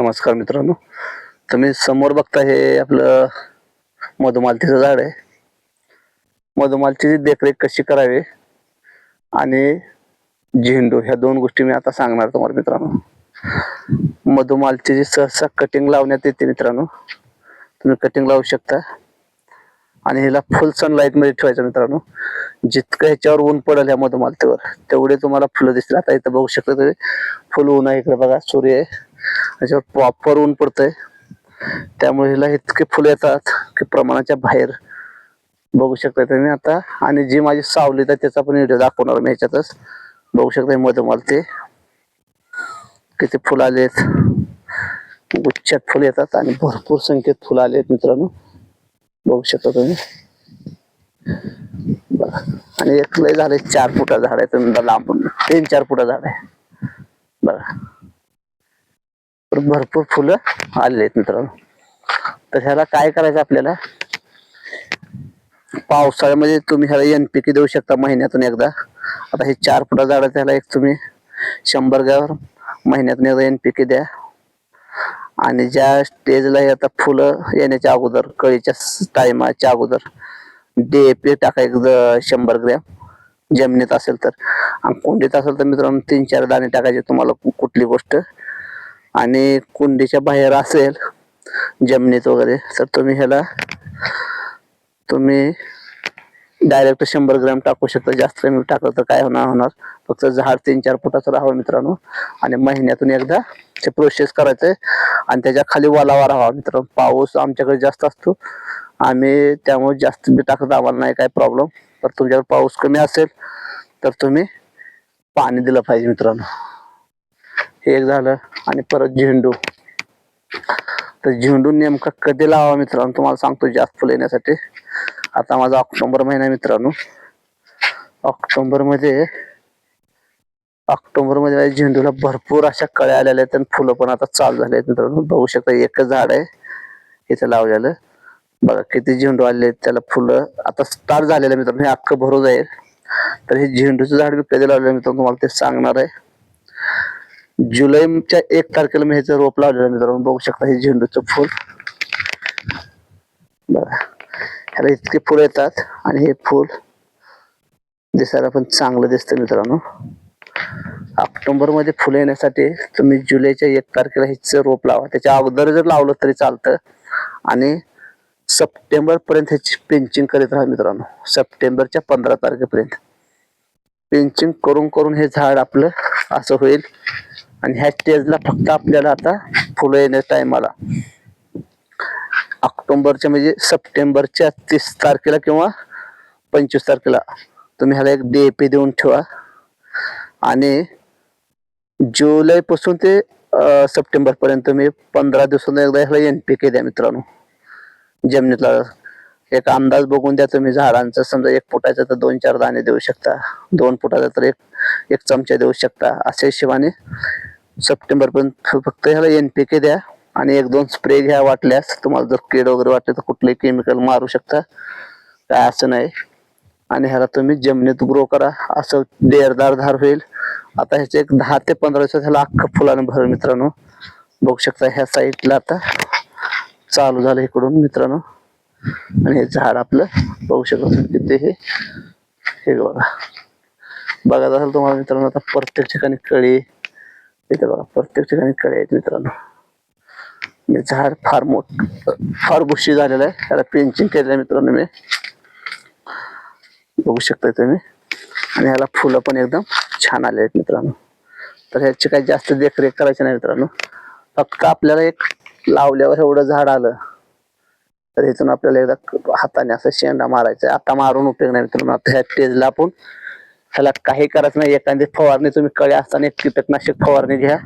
नमस्कार मित्रांनो. तुम्ही समोर बघता हे आपलं मधुमालतीचं झाड आहे. मधुमालतीची देखरेख कशी करावी? आणि झेंडू ह्या दोन गोष्टी मी आता सांगणार तुम्हाला मित्रांनो. मधुमालतीची सहसा कटिंग लावण्यात येते मित्रांनो. तुम्ही कटिंग लावू शकता. आणि ह्याला फुल सनलाईटमध्ये ठेवायचं मित्रांनो. जितकं ह्याच्यावर ऊन पडेल ह्या मधुमालतीवर तेवढे तुम्हाला फुलं दिसतील. आता इथं बघू शकता तुम्ही फुल ऊन आहे इकडे बघा सूर्य आहे. त्याच्यावर प्रॉपर ऊन पडतंय. त्यामुळे हिला इतके फुलं येतात की प्रमाणाच्या बाहेर बघू शकता तुम्ही आता. आणि जी माझी सावली आहे त्याचा पण व्हिडिओ दाखवणार मी ह्याच्यातच. बघू शकता ते. किती फुलं आलेत गुच्छात फुलं येतात आणि भरपूर संख्येत फुलं आले आहेत मित्रांनो. बघू शकता तुम्ही. बघा. आणि एक लय झालंय चार फुटा झाड आहे तुम्ही लांबून. तीन चार फुटा झाड आहे. बघा. तर भरपूर फुलं आलेली आहेत मित्रांनो. तर ह्याला काय करायचं आपल्याला? पावसाळ्यामध्ये तुम्ही ह्याला एन पी के देऊ शकता महिन्यातून एकदा. आता हे चार फुटा झाड त्याला एक तुम्ही शंभर ग्रॅम महिन्यातून एकदा एन पी के द्या. आणि ज्या स्टेजला हे आता फुलं येण्याच्या अगोदर कळीच्या टायमाच्या अगोदर डीएपी टाका एक द- शंभर ग्रॅम. जमिनीत असेल तर. आणि कुंडीत असेल तर मित्रांनो तीन चार दाणे टाकायचे तुम्हाला कुठली गोष्ट. आणि कुंडीच्या बाहेर असेल जमिनीत वगैरे तर तुम्ही ह्याला तुम्ही डायरेक्ट शंभर ग्रॅम टाकू शकता. जास्त कमी टाकलं तर काय होणार होणार. फक्त झाड तीन चार फुटाचं राहावं मित्रांनो. आणि महिन्यातून एकदा ते प्रोसेस करायचंय. आणि त्याच्याखाली वालावा राहावा मित्रांनो. पाऊस आमच्याकडे जास्त असतो. आम्ही त्यामुळे जास्त बी टाकत आम्हाला नाही काय प्रॉब्लेम तर तुमच्याकडे पाऊस कमी असेल तर तुम्ही पाणी दिलं पाहिजे मित्रांनो. हे एक झालं आणि परत झेंडू. तर झेंडू नेमका कधी लावा मित्रांनो? तुम्हाला सांगतो जास्त फुलं येण्यासाठी. आता माझा ऑक्टोबर महिना मित्रांनो. ऑक्टोंबरमध्ये ऑक्टोंबरमध्ये माझ्या झेंडूला भरपूर अशा कळ्या आलेल्या आहेत आणि फुलं पण आता चालू झाले आहेत मित्रांनो. बघू शकता एकच झाड आहे. इथं लावलेलं. बघा किती झेंडू आले आहेत त्याला फुलं आता स्टार्ट झालेलं मित्रांनो. हे अख्खं भरू जाईल. तर हे झेंडूचं झाड मी कधी लावलेलं मित्रांनो तुम्हाला ते सांगणार आहे. जुलैच्या एक तारखेला मी ह्याचं रोप लावलेलं मित्रांनो. बघू शकता हे झेंडूचं फुल. बघा ह्याला इतके फुलं येतात आणि हे फुल दिसायला पण चांगलं दिसतं मित्रांनो. ऑक्टोबरमध्ये फुलं येण्यासाठी तुम्ही जुलैच्या एक तारखेला ह्याचं रोप लावा. त्याच्या अगोदर जर लावलं तरी चालतं. आणि सप्टेंबर पर्यंत ह्याची पिंचिंग करीत राहा मित्रांनो. सप्टेंबरच्या पंधरा तारखेपर्यंत. पिंचिंग करून करून हे झाड आपलं असं होईल. आणि ह्या स्टेजला फक्त आपल्याला आता फुलं येण्या टायमाला ऑक्टोबरच्या म्हणजे सप्टेंबरच्या तीस तारखेला किंवा पंचवीस तारखेला तुम्ही ह्याला एक डी ए पी देऊन ठेवा. आणि जुलैपासून ते सप्टेंबरपर्यंत सप्टेंबर पर्यंत तुम्ही पंधरा दिवसांना एकदा ह्याला के द्या मित्रांनो. जमिनीतला एक अंदाज बघून द्या तुम्ही झाडांचा. समजा एक फुटाचा तर दोन चार दाणे देऊ शकता. दोन फुटाचा तर एक एक चमचा देऊ शकता. अशा हिशोबाने सप्टेंबर पर्यंत फक्त ह्याला एनपीके द्या आणि एक दोन स्प्रे घ्या वाटल्यास तुम्हाला जर कीड वगैरे वाटले तर कुठले केमिकल मारू शकता. काय असं नाही. आणि ह्याला तुम्ही जमिनीत ग्रो करा. असं डेरदार धार होईल. आता ह्याचे एक दहा ते पंधरा दिवसात ह्याला अख्खं फुलानं भर मित्रांनो. बघू शकता ह्या साईडला आता चालू झालं इकडून मित्रांनो. आणि हे झाड आपलं बघू शकता किती हे. हे बघा. बघत असेल तुम्हाला मित्रांनो आता प्रत्येक ठिकाणी कळी इथे बघा प्रत्येक ठिकाणी कळे आहेत मित्रांनो. हे झाड फार मोठ फार बुशी झालेलं आहे. त्याला पेंचिंग केलेलं आहे मित्रांनो मी. बघू शकता तुम्ही. आणि ह्याला फुलं पण एकदम छान आले आहेत मित्रांनो. तर ह्याची काही जास्त देखरेख करायची नाही मित्रांनो. फक्त आपल्याला एक लावल्यावर एवढं झाड आलं तर इथून आपल्याला एकदा हाताने असं शेंडा मारायचा आता मारून उपयोग नाही मित्रांनो. आता ह्या स्टेजला आपण ह्याला काही करायचं नाही. एखादी फवारणी तुम्ही कळे असताना एक कीटकनाशक फवारणी घ्या.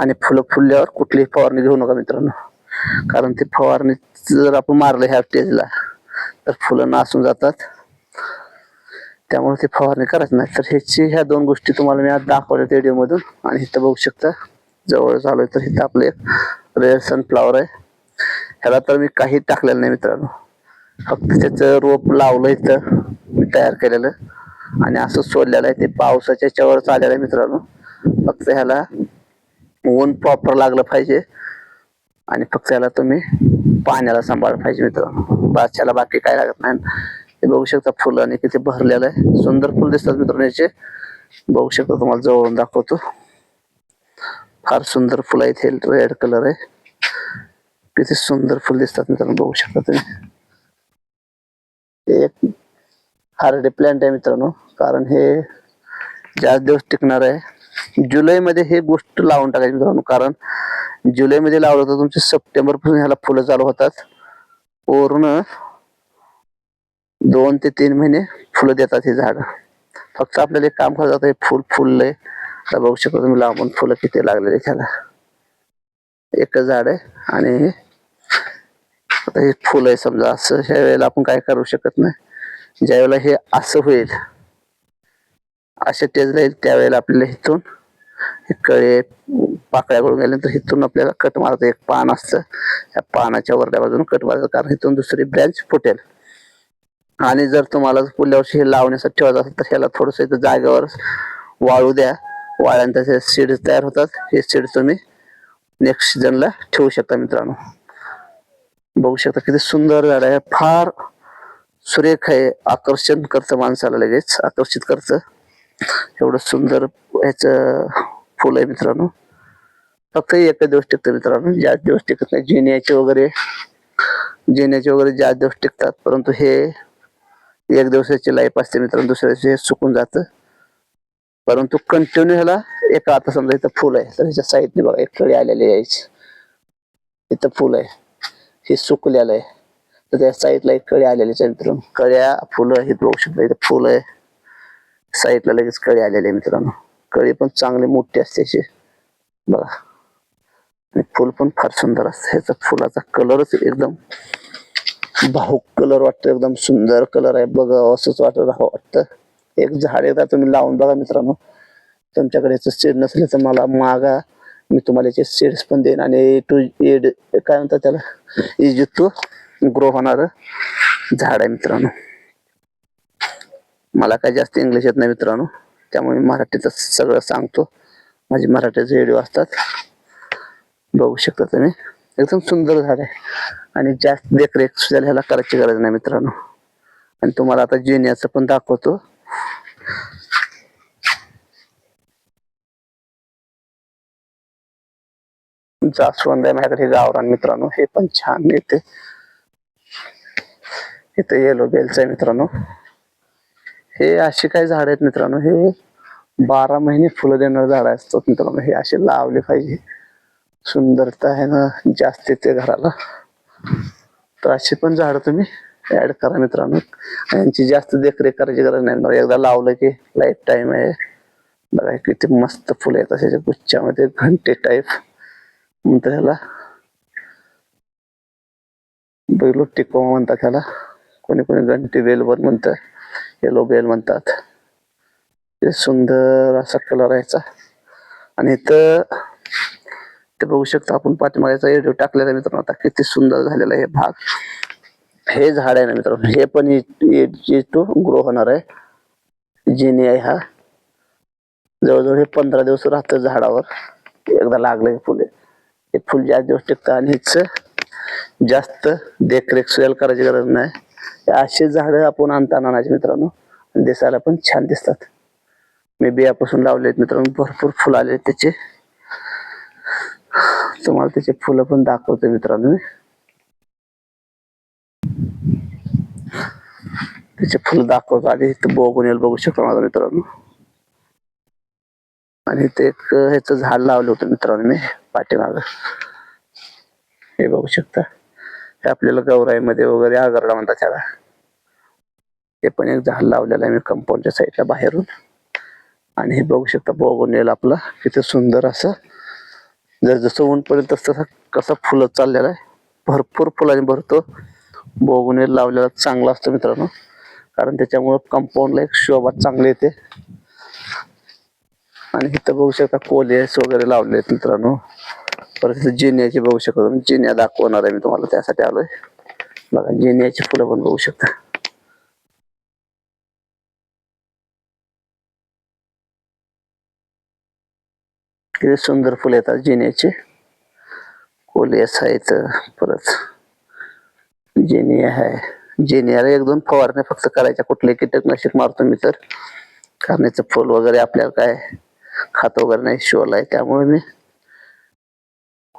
आणि फुलं फुलल्यावर कुठलीही फवारणी घेऊ नका मित्रांनो. कारण ती फवारणी जर आपण मारलं ह्या स्टेजला तर फुलं नासून जातात. त्यामुळे ती फवारणी करायची नाही. तर ह्याची ह्या दोन गोष्टी तुम्हाला मी आज दाखवल्या व्हिडिओ मधून. आणि इथं बघू शकता जवळ चालू आहे तर इथं आपलं एक रेअर सनफ्लावर आहे. ह्याला तर मी काही टाकलेलं नाही मित्रांनो. फक्त त्याचं रोप लावलं इथं. मी तयार केलेलं. आणि असं सोडलेलं आहे ते पावसाच्या याच्यावर चाललेलं आहे मित्रांनो. फक्त ह्याला ऊन प्रॉपर लागलं पाहिजे. आणि फक्त ह्याला तुम्ही पाण्याला सांभाळलं पाहिजे मित्रांनो. बादशाला बाकी काय लागत नाही. हे बघू शकता फुलाने किती भरलेलं आहे. सुंदर फुल दिसतात मित्रांनो याचे. बघू शकता तुम्हाला जवळून दाखवतो. फार सुंदर फुलं आहेत. हे रेड कलर आहे. किती सुंदर फुल दिसतात मित्रांनो. बघू शकता तुम्ही. एक हार्डे प्लॅन्ट आहे मित्रांनो. कारण हे जास्त दिवस टिकणार आहे. जुलैमध्ये हे गोष्ट लावून टाकायची मित्रांनो. कारण जुलैमध्ये लावलं तर तुमचे सप्टेंबरपासून ह्याला फुलं चालू होतात. पूर्ण दोन ते तीन महिने फुलं देतात हे झाड. फक्त आपल्याला एक काम करायचं हे फुल फुललंय. तर बघू शकता तुम्ही लांबून फुलं किती लागलेले त्याला एकच झाड आहे आणि आता हे फुलं आहे समजा. असं ह्या वेळेला आपण काय करू शकत नाही. ज्यावेळेला हे असं होईल अशा टेज राहील त्यावेळेला आपल्याला इथून कळे पाकळ्या करून गेल्यानंतर इथून आपल्याला कट मारायचं एक पान असतं त्या पानाच्या वरल्या बाजून कट मारायचं कारण इथून दुसरी ब्रँच फुटेल. आणि जर तुम्हाला पुढल्या वर्षी हे लावण्यासाठी ठेवायचं असेल तर ह्याला थोडस इथं जागेवर वाळू द्या. वाळ्यानंतर हे सीड्स तयार होतात. हे सीड्स तुम्ही नेक्स्ट सीझनला ठेवू शकता मित्रांनो. बघू शकता किती सुंदर झाड आहे. फार सुरेख आहे. आकर्षण करतं माणसाला लगेच. आकर्षित करतं. एवढं सुंदर ह्याच फुल आहे मित्रांनो. फक्त एकच दिवस टिकतं मित्रांनो. जास्त दिवस टिकत नाही जिन्याचे वगैरे जिन्याचे वगैरे जास्त दिवस टिकतात. परंतु हे एक दिवसाची लाईफ असते मित्रांनो. दुसऱ्या दिवशी हे सुकून जातं. परंतु कंटिन्यू ह्याला एका आता समजा इथं फुल आहे. तर ह्याच्या साईडने बघा एक कळी आलेली यायची इथं फुल आहे. हे सुकलेलं आहे. तर त्या साईडला एक कळी आलेली आहे मित्रांनो. कळ्या फुलं हे बघू शकता इथं फुलं आहे. साईडला लगेच कळी आलेली आहे मित्रांनो. कळी पण चांगली मोठी असते अशी. बघा. आणि फुल पण फार सुंदर असतं. ह्याचा फुलाचा कलरच एकदम भाऊक कलर वाटतं. एकदम सुंदर कलर आहे. बघा असंच वाटत वाटतं. एक झाड एकदा तुम्ही लावून बघा मित्रांनो. तुमच्याकडे याचं सीड नसले तर मला मागा. मी तुम्हाला याचे सीड्स पण देईन. आणि टू एड काय म्हणतात त्याला? इज टू ग्रो होणार झाड आहे मित्रांनो. मला काय जास्त इंग्लिश येत नाही मित्रांनो. त्यामुळे मी मराठीतच सगळं सांगतो. माझे मराठीचे व्हिडिओ असतात बघू शकता तुम्ही. एकदम सुंदर झाड आहे. आणि जास्त देखरेख सुद्धा ह्याला करायची गरज नाही मित्रांनो. आणि तुम्हाला आता जिन्याचं पण दाखवतो. जास्वंद आहे माझ्याकडे गावरान मित्रांनो. हे पण छान येते. इथं येलो बेलचं आहे मित्रांनो. हे अशी काही झाड आहेत मित्रांनो? हे बारा महिने फुलं देणार झाड असतात मित्रांनो. हे असे लावले पाहिजे. सुंदरता आहे ना जास्त येते घराला. तर अशी पण झाडं तुम्ही ऍड करा मित्रांनो. यांची जास्त देखरेख करायची गरज नाही एकदा लावलं की लाईफ टाईम आहे. बघा किती मस्त फुलं आहेत अशाच्या गुच्छामध्ये घंटे टाईप म्हणतात ह्याला. बैलो टिको म्हणतात ह्याला. कोणी कोणी घंटी बेल पण म्हणतात येलो बेल म्हणतात. ते सुंदर असा कलर यायचा. आणि इथं ते बघू शकता आपण पाठीमागाचा एडिओ टाकलेला मित्र मित्रांनो. आता किती सुंदर झालेला आहे हे भाग. हे झाड आहे ना मित्रांनो. हे पण टू ग्रो होणार आहे. जिनी आहे हा. जवळजवळ हे पंधरा दिवस राहतं झाडावर. एकदा लागलं हे फुले. हे फुल जास्त दिवस टिकतं आणि हिच जास्त देखरेख सुद्धा करायची गरज नाही. असे अशी झाडं आपण आणता आणायची मित्रांनो. दिसायला पण छान दिसतात. मी बियापासून लावले आहेत मित्रांनो भरपूर फुलं आले आहेत त्याचे. तुम्हाला त्याचे फुलं पण दाखवते मित्रांनो मी. त्याचे फुलं दाखवतो. आधी बघून येईल बघू शकतो माझा मित्रांनो. आणि ते एक ह्याचं झाड लावलं होतं मित्रांनो मी पाठीमाग. हे बघू शकता. आपल्याला गौराईमध्ये वगैरे आगरडा म्हणतात त्याला. ते पण एक झाड लावलेलं आहे मी कंपाऊंडच्या साईडला बाहेरून. आणि हे बघू शकता बघून येईल आपला. किती सुंदर असं. जर जसं ऊन पडेल तसं तसं कसं फुलं चाललेलं आहे. भरपूर फुलांनी भरतो. बघून लावलेला चांगला असतो मित्रांनो. कारण त्याच्यामुळं कंपाऊंडला एक शोभा चांगली येते. आणि इथं बघू शकता कोलेस वगैरे लावले आहेत मित्रांनो. परत इथं जिन्याची बघू शकतो. तुम्ही जिन्या दाखवणार आहे मी तुम्हाला त्यासाठी आलोय. बघा जिन्याची फुलं पण बघू शकता. किती सुंदर फुले येतात जिन्याचे. कोलियस आहेत परत जेनिया आहे जेनियाला एक दोन फवारण्या फक्त करायच्या. कुठले कीटकनाशक मारतो मी तर. कारण याचं फुल वगैरे आपल्याला काय खात वगैरे नाही शोल आहे. त्यामुळे मी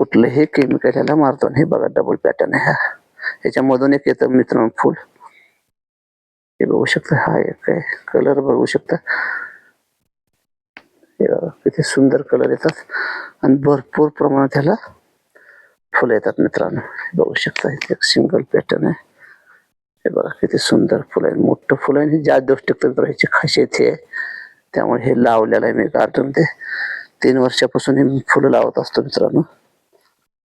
कुठलंही केमिकल ह्याला मारतो नाही. हे बघा डबल पॅटर्न आहे हा. ह्याच्यामधून एक येतं मित्रांनो फुल. हे बघू शकता हा एक आहे. कलर बघू शकता. हे बघा किती सुंदर कलर येतात. आणि भरपूर प्रमाणात ह्याला फुलं येतात मित्रांनो. हे बघू शकता इथे एक सिंगल पॅटर्न आहे. हे बघा किती सुंदर फुलं आहे मोठं फुलं आहे आणि जास्त दिवस टिकतात तर ह्याची खासियत हे आहे त्यामुळे हे लावलेलं आहे मी गार्डन ते. तीन वर्षापासून हे फुलं लावत असतो मित्रांनो.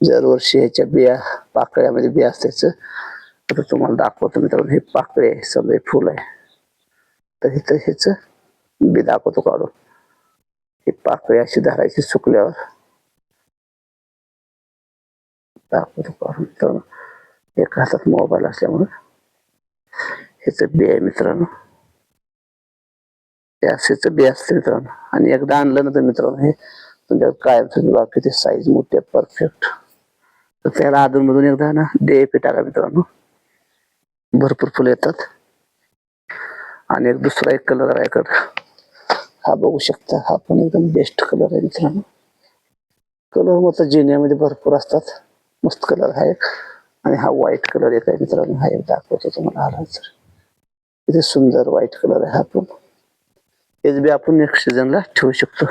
दरवर्षी ह्याच्या बिया पाकळ्यामध्ये बिया असल्याचं आता तुम्हाला दाखवतो मित्रांनो. हे पाकळे आहे समजा फुल आहे. तर इथं ह्याच बी दाखवतो काढून. ही पाकळी अशी धरायची सुकल्यावर दाखवतो काढून मित्रांनो. एका हातात मोबाईल असल्यामुळे ह्याच बी आहे मित्रांनो. हे असेच बी असते मित्रांनो. आणि एकदा आणलं ना तर मित्रांनो हे तुमच्या कायम तुम्ही बाकी किती साईज मोठे परफेक्ट तर त्याला अधून मधून एकदा ना डीएपी टाका मित्रांनो. भरपूर फुलं येतात. आणि एक दुसरा एक कलर आहे इकडं. हा बघू शकता हा पण एकदम बेस्ट कलर आहे मित्रांनो. कलर मग जिन्यामध्ये भरपूर असतात. मस्त कलर आहे एक. आणि हा व्हाईट कलर एक आहे मित्रांनो. हा एक दाखवतो तुम्हाला आला तर इथे सुंदर व्हाईट कलर आहे हा पण. हेच बी आपण नेक्स्ट सीझनला ठेवू शकतो.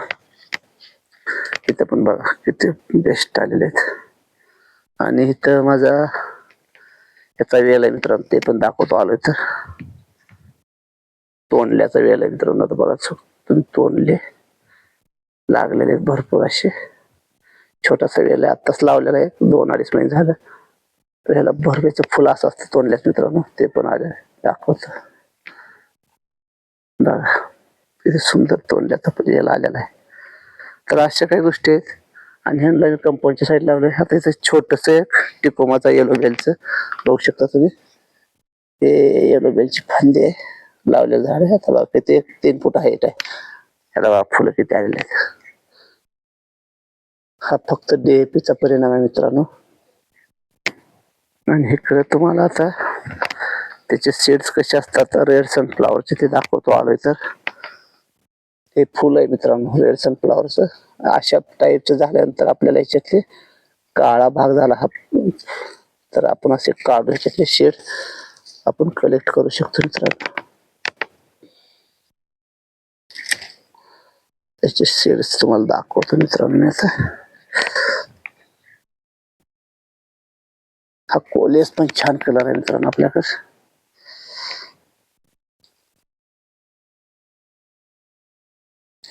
इथं पण बघा किती बेस्ट आलेले आहेत. आणि इथं माझा याचा वेळ आहे मित्रांनो ते पण दाखवतो आलो इथं तोंडल्याचा वेळ आहे मित्रांनो आता बघा चुकून तोंडले. लागलेले आहेत भरपूर असे. छोटासा वेल आहे. आत्ताच लावलेला आहे. दोन अडीच महिने झालं. तर ह्याला भरवेचं फुलं असं असतं तोंडल्याच मित्रांनो. ते पण आले दाखवतो. बघा. किती सुंदर तोंडल्याचा पण याला आलेला आहे. तर अशा काही गोष्टी आहेत. आणि ह्यांना कंपाऊंडच्या साईड लावलं. आता इथं छोटस एक टिकोमाचा येलो बेलचं बघू शकता तुम्ही. ते येलो बेलची फांदी आहे लावलेलं झाड आहे. आता बाप किती एक तीन फूट हाईट आहे ह्याला बाप फुलं किती आलेले आहेत. हा फक्त डीएपीचा परिणाम आहे मित्रांनो. आणि इकडे तुम्हाला आता त्याचे सीड्स कसे असतात रेड सनफ्लावरचे ते दाखवतो आलोय तर. हे फुल आहे मित्रांनो रेड सनफ्लावरचं अशा टाईपचं झाल्यानंतर आपल्याला याच्यातले काळा भाग झाला हा. तर आपण असे काढू याच्यातले शेड आपण कलेक्ट करू शकतो मित्रांनो. त्याचे शेड्स तुम्हाला दाखवतो मित्रांनो याचा हा कोलेस पण छान कलर आहे मित्रांनो आपल्याकडे.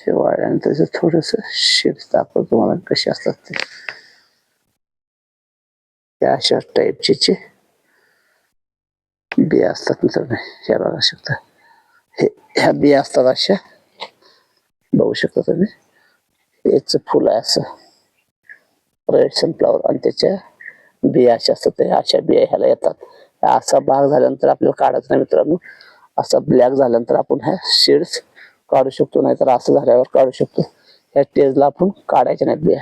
शिवाय आणि त्याचं थोडस शेड्स दाखवतो तुम्हाला कसे असतात ते. त्या अशा टाईपचे चे बिया असतात मित्रांनो ह्या बघा शकता. हे ह्या बिया असतात अशा. बघू शकता तुम्ही. याच फुल आहे असं. रेड सनफ्लावर आणि त्याच्या बिया अशा असतात अशा बिया ह्याला येतात. असा भाग झाल्यानंतर आपल्याला काढायचं नाही मित्रांनो. असा ब्लॅक झाल्यानंतर आपण ह्या शेड्स काढू शकतो नाहीतर असं झाल्यावर काढू शकतो. ह्या स्टेजला आपण काढायच्या नाहीत बिया.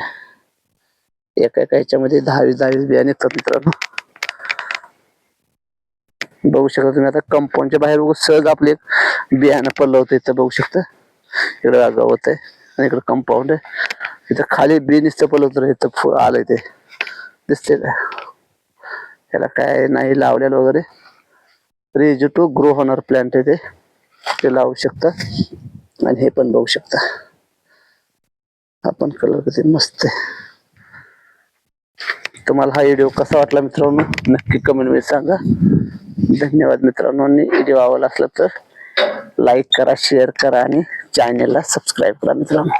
एका एका ह्याच्यामध्ये दहावीस दहावीस बिया निघतात मित्रांनो. बघू शकता तुम्ही आता कंपाऊंडच्या बाहेर सहज आपले बियाणं पडलं होतं इथं बघू शकता. इकडे होत आहे आणि इकडं कंपाऊंड आहे. इथं खाली बी निसतं पडलं होतं इथं फुल आलंय ते. दिसते का? त्याला काय नाही लावलेलं वगैरे. रेजू टू ग्रो होणार प्लांट आहे ते. ते लावू शकता. आणि हे पण बघू शकता. हा पण कलर किती मस्त आहे. तुम्हाला हा व्हिडिओ कसा वाटला मित्रांनो? नक्की कमेंटमध्ये सांगा. धन्यवाद मित्रांनो. आणि व्हिडिओ आवडला असला तर लाईक करा शेअर करा आणि चॅनेलला सबस्क्राईब करा मित्रांनो.